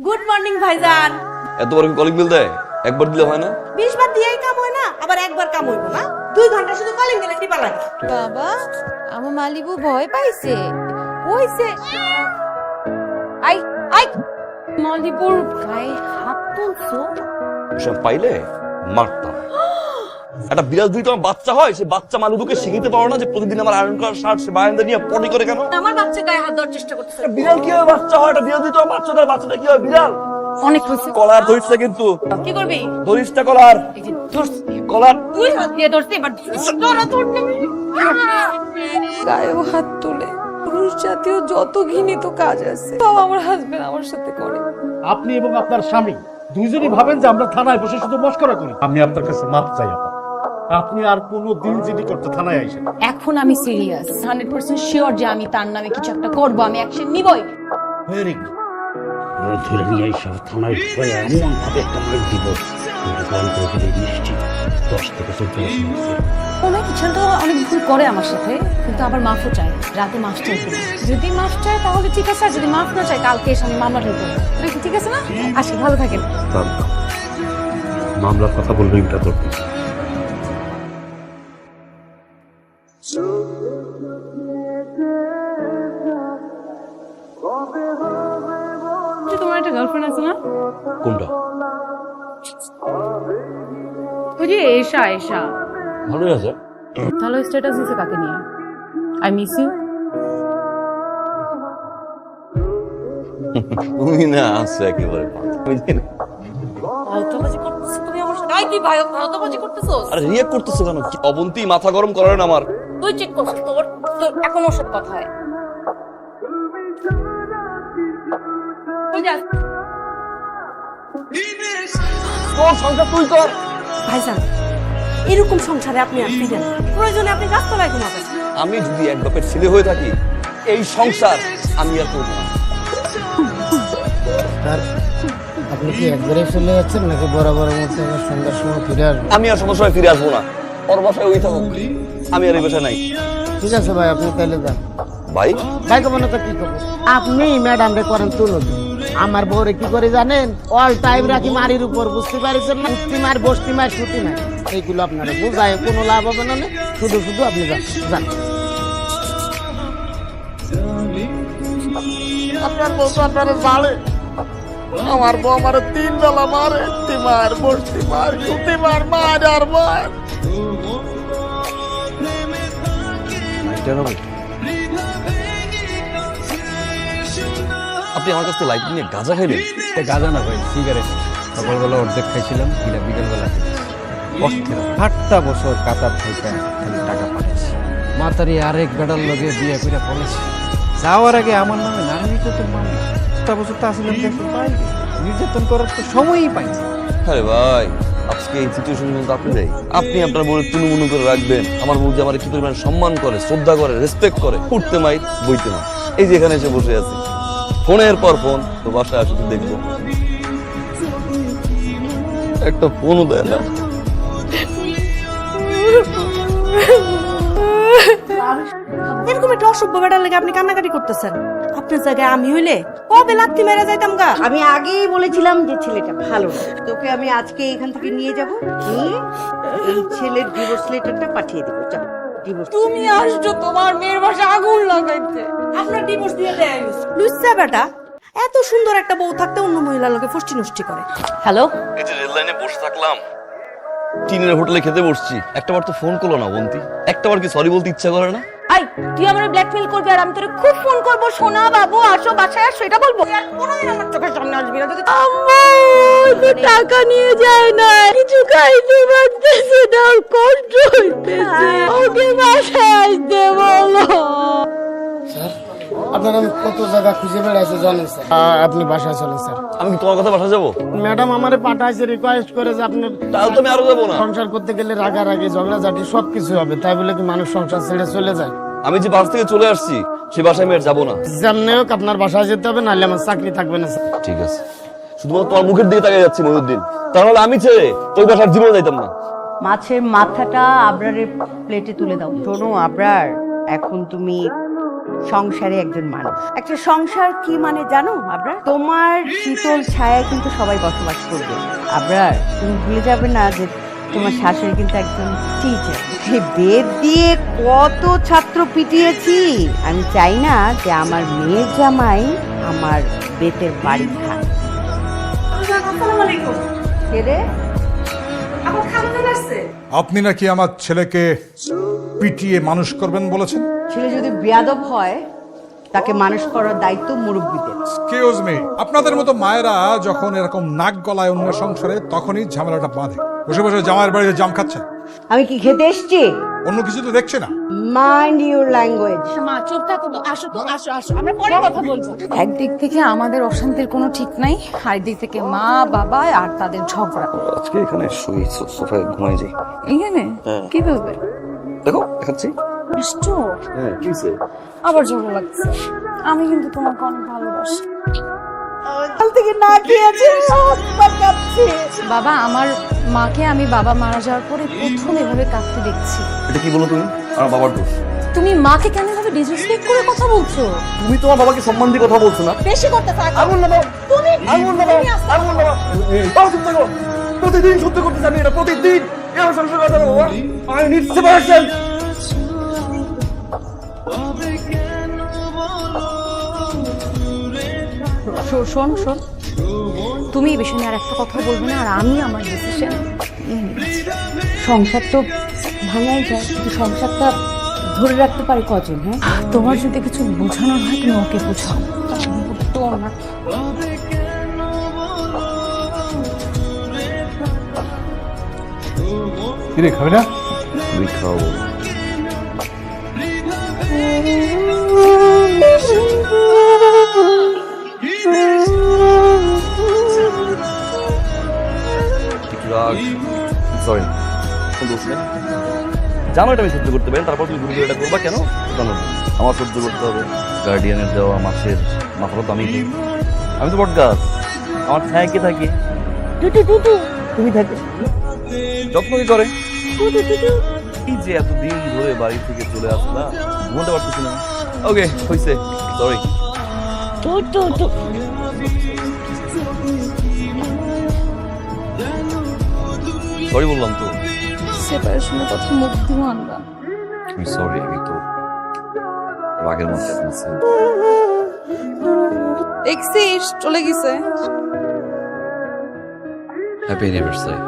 Good morning ভাইজান। এত বড় কলিং বিল দেয়? একবার দিলে হয় না? বিশ বার দিয়েই কাম হয় না আবার একবার কাম হইব না। দুই ঘণ্টা শুধু কলিং দিলে কি লাগে বাবা আমার মালিবু ভয় পাইছে। কইছে আই আই। মালিবুর গায়ে হাত তুলছো? সে পাইলে মারতাম। একটা বিড়াল দুই তোমার বাচ্চা হয় সে বাচ্চা মালুদুকে শিখিতে পারো না যে প্রতিদিন আমার আয়রন করার শার্ট সে বারান্দা নিয়ে পটি করে কেন? আমার বাচ্চা গায়ে হাত দেওয়ার চেষ্টা করতেছে। একটা বিড়াল কি হয় বাচ্চা হয়? একটা বিড়াল দুই তোমার বাচ্চা দেয় বাচ্চাটা কি হয় বিড়াল? অনেক হইছে কলার ধরিসটা কিন্তু। কি করবি? ধরিসটা কলার। এই কলার। দুই হাত দিয়ে ধরছি এবার ধরা ধরতে গায়েও হাত তুলে। পুরুষ জাতীয় যত ঘৃণিত কাজ আছে তাও আমার হাজবেন্ড আমার সাথে করে। আপনি এবং আপনার স্বামী দুইজনই ভাবেন যে আমরা থানায় বসে শুধু মস্করা করি। আমি আপনার কাছে মাপ চাই আপা। আপনি আর কোনো দিন জিডি করতে থানায় আইসেন। এখন আমি সিরিয়াস। হান্ড্রেড পার্সেন্ট শিওর যে আমি তার নামে কিছু একটা করব আমি অ্যাকশন নিবই। ভেরি গুড ওরা ধরে নিয়ে এইসব থানায় ঢুকায় এমন ভাবে একটা মাইক দিব দোকান করে নিশ্চিত দশ থেকে। কোনো কিছু তো অনেক ভুল করে আমার সাথে কিন্তু আবার মাফও চায়। রাতে মাফ চাই যদি মাফ চায় তাহলে ঠিক আছে আর যদি মাফ না চায় কালকে এসে আমি মামলা ঢুকবো ঠিক আছে না? আসি ভালো থাকেন। মামলার কথা বলব এটা করতে গার্লফ্রেন্ড আছে না? কোনটা? ওই যে এশা এশা। ভালোই আছে। তাহলে স্ট্যাটাস দিছে কাকে নিয়ে? আই মিস ইউ তুমি না একেবারে ভারতবাজি করতেছস আরে রিয়াক্ট করতেছো কেন? কি অবন্তি মাথা গরম করে না আমার। তুই চেক করছিস তোর তোর এখন ওর সাথে কথা হয়। তোর সংসার তুই কর। ভাইজান এরকম সংসারে আপনি আর ফিরেন প্রয়োজনে আপনি গাছতলায় ঘুমাবেন। আমি যদি এক বাপের ছেলে হয়ে থাকি এই সংসার আমি আর করব না। আপনি কি একবারে চলে যাচ্ছেন নাকি বরাবর মতো সন্ধ্যার সময় ফিরে আসবেন? আমি আর সব সময় ফিরে আসব না। ওর বাসায় ওই থাকুক। আমি আর এই বাসায় নাই। ঠিক আছে ভাই আপনি তাহলে যান। ভাই? ভাই কমানো তো কি করব? আপনি ম্যাডাম রে করেন তুলো আমার বউরে কি করে জানেন? অল টাইম রাখি মারির উপর বুঝতে পারছেন না? উঠতি মার বসতি মার ছুটি মার। এইগুলো আপনারা বোঝায় কোনো লাভ হবে না না। শুধু শুধু আপনি যান যান। আপনার বউ তো আপনারা জানে আমার বউ আমার তিন বেলা মারে। মার বসতি মার ছুটি মার মার আর মার। আপনি আমার কাছ থেকে লাইট নিয়ে গাঁজা খাইলেন? গাজা না ভাই সিগারেট সকালবেলা অর্ধেক খাইছিলাম কিনা বিকেলবেলা। আটটা বছর কাতার থেকে খালি টাকা পাঠাচ্ছি মাতারি আরেক বেড়ার লগে বিয়ে করে পড়েছি যাওয়ার আগে আমার নামে নারী নির্যাতন মামলা আটটা বছর তো আসলে দেখতে পাই নির্যাতন করার তো সময়ই পাই আরে ভাই আজকে এই সিচুয়েশন কিন্তু আপনি দেয় আপনি আপনার বউয়ের তুনুমুনু করে রাখবেন। আমার বউ যে আমার কি পরিমাণ সম্মান করে শ্রদ্ধা করে রেসপেক্ট করে উঠতে মাই বইতে মাই এই যে এখানে এসে বসে আছি। ফোনের পর ফোন তো বাসায় আসতে দেখব। একটা ফোনও দেয় না। এরকম একটা অসভ্য বেটার লেগে আপনি কান্নাকাটি করতেছেন। আপনার জায়গায় আমি হইলে কবে লাত্তি মেরে যাইতাম গা? আমি আগেই বলেছিলাম যে ছেলেটা ভালো না। তোকে আমি আজকে এখান থেকে নিয়ে যাব নিয়ে এই ছেলের ডিভোর্স লেটারটা পাঠিয়ে দেবো। চল। তুমি আসছো তোমার মেয়ের বাসা আগুন লাগাইতে। আপনার ডিভোর্স দিয়ে দেয় লুচ্চা বেটা এত সুন্দর একটা বউ থাকতে অন্য মহিলার লোকে ফষ্টি নষ্টি করে। হ্যালো এই যে রেল লাইনে বসে থাকলাম। টিনের হোটেলে খেতে বসছি। একটা বার তো ফোন করল না বন্তি। একটা বার কি সরি বলতে ইচ্ছা করে না? আই তুই আমার ব্ল্যাকমেল করবি আর আমি তোরে খুব ফোন করব। সোনা বাবু আসো বাসায় আসো এটা বলব। কোনোদিন আমার চোখের সামনে আসবি না যদি টাকা নিয়ে যায় না কিছু খাইতে পারতেছে না কষ্ট হইতেছে ওকে বাসায় আসতে বলো। স্যার আপনার আমি কত জায়গা খুঁজে বেড়াইছে জানেন স্যার। আপনি বাসায় চলেন স্যার। আমি কি তোমার কথা বাসা যাব? ম্যাডাম আমারে পাঠাইছে রিকোয়েস্ট করে যে আপনার তাহলে তো আমি আরও যাব না। সংসার করতে গেলে রাগারাগি ঝগড়াঝাটি সব কিছু হবে তাই বলে কি মানুষ সংসার ছেড়ে চলে যায়? আমি যে বাস থেকে চলে আসছি সে বাসায় আমি আর যাব না। যেমনি হোক আপনার বাসায় যেতে হবে নাহলে আমার চাকরি থাকবে না স্যার। ঠিক আছে। শুধুমাত্র তোমার মুখের দিকে তাকিয়ে যাচ্ছি মহিউদ্দিন। তাহলে আমি ছেড়ে ওই বাসার জীবনে যাইতাম না। মাছের মাথাটা আবরারের প্লেটে তুলে দাও। শোনো আবরার এখন তুমি সংসারে একজন মানুষ। একটা সংসার কি মানে জানো আবরার? তোমার শীতল ছায়া কিন্তু সবাই বসবাস করবে। আবরার তুমি ভুলে যাবে না যে তোমার শাশুড়ি কিন্তু একজন টিচার এই বেদ দিয়ে কত ছাত্র পিটিয়েছি। আমি চাই না যে আমার মেয়ের জামাই আমার বেতের বাড়ি খায় আপনি নাকি আমার ছেলেকে পিটিয়ে মানুষ করবেন বলেছেন? ছেলে যদি বেয়াদব হয় তাকে মানুষ করার দায়িত্ব মুরব্বীদের। কেউজ মি আপনাদের মতো মায়েরা যখন এরকম নাক গলায় অন্য সংসারে তখনই ঝামেলাটা বাঁধে। বসে বসে জামাইয়ের বাড়িতে জাম খাচ্ছেন? আমি কি খেতে এসছি? অন্য কিছু তো দেখছে না। মাইন্ড ইউর ল্যাঙ্গুয়েজ মা চুপ থাকো তো আসো তো আসো আসো আমরা পরে কথা বলব। একদিক থেকে আমাদের অশান্তির কোনো ঠিক নাই আরেকদিক থেকে মা বাবা আর তাদের ঝগড়া। আজকে এখানে শুই সোফায় ঘুমাই যাই। এখানে? কীভাবে দেখো দেখাচ্ছি। নিশ্চয় হ্যাঁ কিসে আবার ঝগড়া লাগছে। আমি কিন্তু তোমাকে অনেক ভালোবাসি। কাল থেকে না খেয়েছে সব পা কাঁপছে। বাবা আমার মাকে আমি বাবা মারা যাওয়ার পরে প্রথম এভাবে কাঁদতে দেখছি। এটা কি বলো তুমি? আমার বাবার দোষ। তুমি মাকে কেন এভাবে ডিসরেসপেক্ট করে কথা বলছো? তুমি তোমার বাবাকে সম্মান দিয়ে কথা বলছো না? বেশি করতে থাকো। আগুন লাগাও তুমি লাগাও বাবা চুপ থাকো। প্রতিদিন সহ্য করতে জানি এটা প্রতিদিন। সংসার কথা বাবা। আই নিড সেপারেশন শো- শোন শোন। তুমি এই বিষয় আর একটা কথা বলবে না আর আমি আমার ডিসিশন সংসার তো ভাঙাই যায় কিন্তু সংসারটা ধরে রাখতে পারে কজন হ্যাঁ? তোমার যদি কিছু বোঝানোর হয় তুমি ওকে বোঝাও। তো না কিরে খাবি না? তুমি খাও একটু রাগ। সরি জানো এটা আমি সহ্য করতে পারি তারপর তুমি ঘুরে এটা করবা কেন? জানো আমার সহ্য করতে হবে। গার্ডিয়ানের দেওয়া মাছের মাথাটা তো আমি আমি তো বট গাছ। আমার ছায়া কে থাকি তুমি থাকবে যত্ন কি করে? এই যে এতদিন ধরে বাড়ি থেকে চলে আসলা ঘুমোতে পারতেছি না। ওকে হয়েছে সরি সরি বললাম তো। সেপারেশনের কথা মুখ দিও আনবা আমি সরি আমি তো রাগের মধ্যে আছি। দেখছিস চলে গেছে। Happy anniversary